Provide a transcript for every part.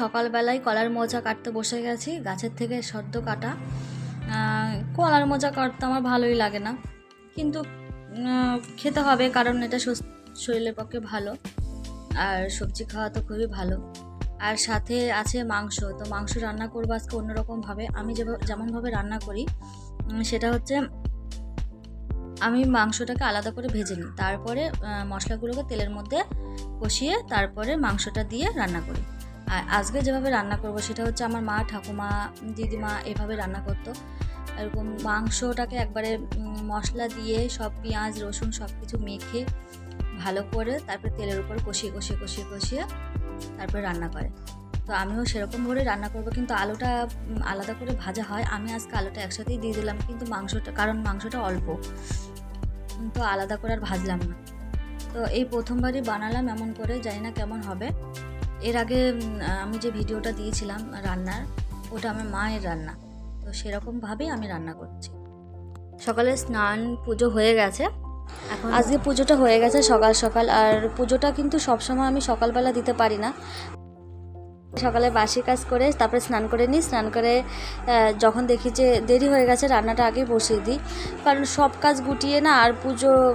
সকালবেলায় কলার মোচা কাটতে বসে গেছি, গাছের থেকে সদ্য কাটা। কলার মোচা কাটতে আমার ভালোই লাগে না। কিন্তু খেতে হবে কারণ এটা শরীরের পক্ষে ভালো। আর সবজি খাওয়া তো খুবই ভালো। আর সাথে আছে মাংস। তো মাংস রান্না করব আজকে অন্যরকমভাবে। আমি যেমনভাবে রান্না করি সেটা হচ্ছে আমি মাংসটাকে আলাদা করে ভেজে নিই। তারপরে মশলাগুলোকে তেলের মধ্যে কষিয়ে তারপরে মাংসটা দিয়ে রান্না করি। আর আজকে যেভাবে রান্না করব সেটা হচ্ছে আমার মা, ঠাকুমা, দিদিমা এভাবে রান্না করতো। এরকম মাংসটাকে একবারে মশলা দিয়ে সব পেঁয়াজ, রসুন সব কিছু মেখে ভালো করে তারপরে তেলের উপর কষিয়ে কষিয়ে কষিয়ে কষিয়ে তারপরে রান্না করে। তো আমিও সেরকম করে রান্না করব কিন্তু আলুটা আলাদা করে ভাজা হয়। আমি আজকে আলুটা একসাথেই দিয়ে দিলাম কিন্তু মাংসটা, কারণ মাংসটা অল্প। তো আলাদা করে আর ভাজলাম না। তো এই প্রথমবারই বানালাম এমন করে, জানি না কেমন হবে। এর আগে আমি যে ভিডিওটা দিয়েছিলাম রান্নার, ওটা আমার মায়ের রান্না। তো সেরকমভাবেই আমি রান্না করছি। সকালে স্নান পুজো হয়ে গেছে। এখন আজকে পুজোটা হয়ে গেছে সকাল সকাল, আর পুজোটা কিন্তু সবসময় আমি সকালবেলা দিতে পারি না। সকালে বাসি কাজ করে তারপরে স্নান করে নিই। স্নান করে যখন দেখি যে দেরি হয়ে গেছে, রান্নাটা আগেই বসিয়ে দিই। কারণ সব কাজ গুটিয়ে না আর পুজো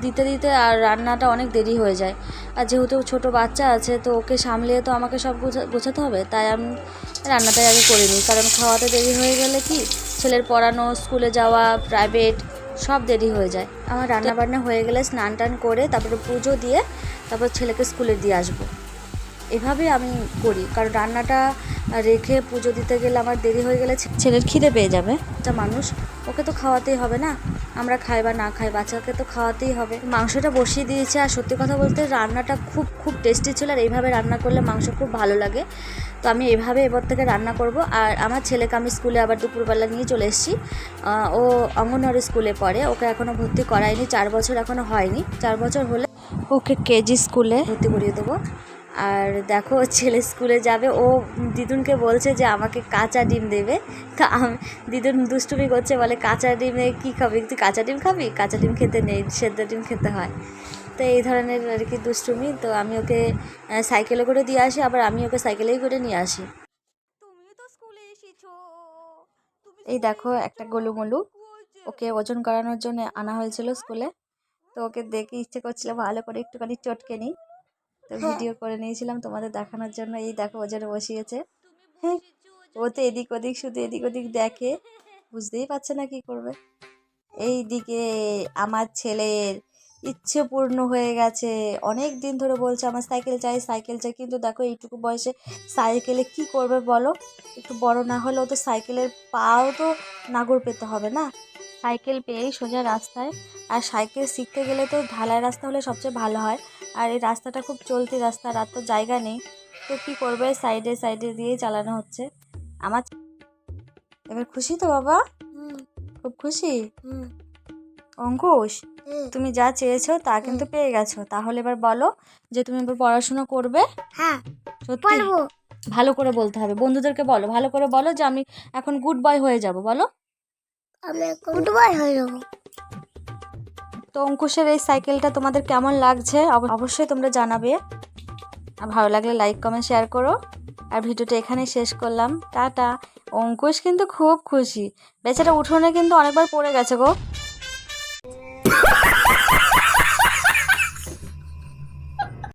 দিতে দিতে আর রান্নাটা অনেক দেরি হয়ে যায়। আর যেহেতু ছোট বাচ্চা আছে, তো ওকে সামলিয়ে তো আমাকে সব গোছা- গোছাতে হবে। তাই আমি রান্নাটাই আগে করে নিই। কারণ খাওয়াতে দেরি হয়ে গেলে কি, ছেলের পড়ানো, স্কুলে যাওয়া প্রাইভেট সব দেরি হয়ে যায়। আমার রান্না বান্না হয়ে গেলে স্নান টান করে তারপরে পুজো দিয়ে তারপর ছেলেকে স্কুলে দিয়ে আসব। এভাবেই আমি করি কারণ রান্নাটা রেখে পুজো দিতে গেলে আমার দেরি হয়ে গেলে ছেলের খিদে পেয়ে যাবে। একটা মানুষ ওকে তো খাওয়াতেই হবে না? আমরা খাই বা না খাই বাচ্চাকে তো খাওয়াতেই হবে। মাংসটা বসিয়ে দিয়েছে আর সত্যি কথা বলতে রান্নাটা খুব খুব টেস্টি ছিল আর এইভাবে রান্না করলে মাংস খুব ভালো লাগে। তো আমি এভাবে এবার থেকে রান্না করব আর আমার ছেলেকে আমি স্কুলে আবার দুপুরবেলা নিয়ে চলে এসেছি। ও অঙ্গনওয়াড়ি স্কুলে পড়ে ওকে এখনও ভর্তি করায়নি চার বছর এখনও হয়নি। চার বছর হলে ওকে কেজি স্কুলে ভর্তি করিয়ে দেবো। আর দেখো ছেলে স্কুলে যাবে। ও দিদুনকে বলছে যে আমাকে কাঁচা ডিম দেবে। তা আমি দিদুন দুষ্টুমি করছে বলে কাঁচা ডিমে কী খাবি? তুই কাঁচা ডিম খাবি? কাঁচা ডিম খেতে নেই সেদ্ধ ডিম খেতে হয়। তো এই ধরনের আর কি দুষ্টুমি। তো আমি ওকে সাইকেলে করে দিয়ে আসি আবার আমি ওকে সাইকেলেই করে নিয়ে আসি। তো স্কুলে এসেছ। এই দেখো একটা গোলুমলু ওকে ওজন করানোর জন্য আনা হয়েছিল স্কুলে। তো ওকে দেখে ইচ্ছে করছিল ভালো করে একটুখানি চটকে নিই। তো ভিডিও করে নিয়েছিলাম তোমাদের দেখানোর জন্য। এই দেখো ও যেন বসিয়েছে হ্যাঁ। ও তো এদিক ওদিক শুধু এদিক ওদিক দেখে। বুঝতেই পারছে না কি করবে। এই দিকে আমার ছেলের ইচ্ছে পূর্ণ হয়ে গেছে। অনেক দিন ধরে বলছে আমার সাইকেল চাই সাইকেল চাই। কিন্তু দেখো এইটুকু বয়সে সাইকেলে কি করবে বলো? একটু বড় না হলেও তো সাইকেলের পাও তো নাগর পেতে হবে না। সাইকেল পেয়েই সোজা রাস্তায়। আর সাইকেল শিখতে গেলে তো ঢালাই রাস্তা হলে সবচেয়ে ভালো হয়। আর এই রাস্তাটা খুব চলতি রাস্তা রাত তো জায়গা নেই। তো কী করবে? সাইডে সাইডে দিয়েই চালানো হচ্ছে। আমার এবার খুশি তো বাবা? খুব খুশি? অঙ্কুশ তুমি যা চেয়েছো তা কিন্তু পেয়ে গেছো। তাহলে এবার বলো যে তুমি এবার পড়াশোনা করবে? হ্যাঁ। সত্যি? ভালো করে বলতে হবে। বন্ধুদেরকে বলো ভালো করে বলো যে আমি এখন গুড বয় হয়ে যাব। বলো। আমি গুড বয় হয়ে যাব। তো অঙ্কুশের এই সাইকেলটা তোমাদের কেমন লাগছে? অবশ্যই তোমরা জানাবে। আর ভালো লাগলে লাইক কমেন্ট শেয়ার করো। আর ভিডিওটা এখানে শেষ করলাম। টাটা। অঙ্কুশ কিন্তু খুব খুশি। বেচারা উঠোনে কিন্তু অনেকবার পড়ে গেছে গো।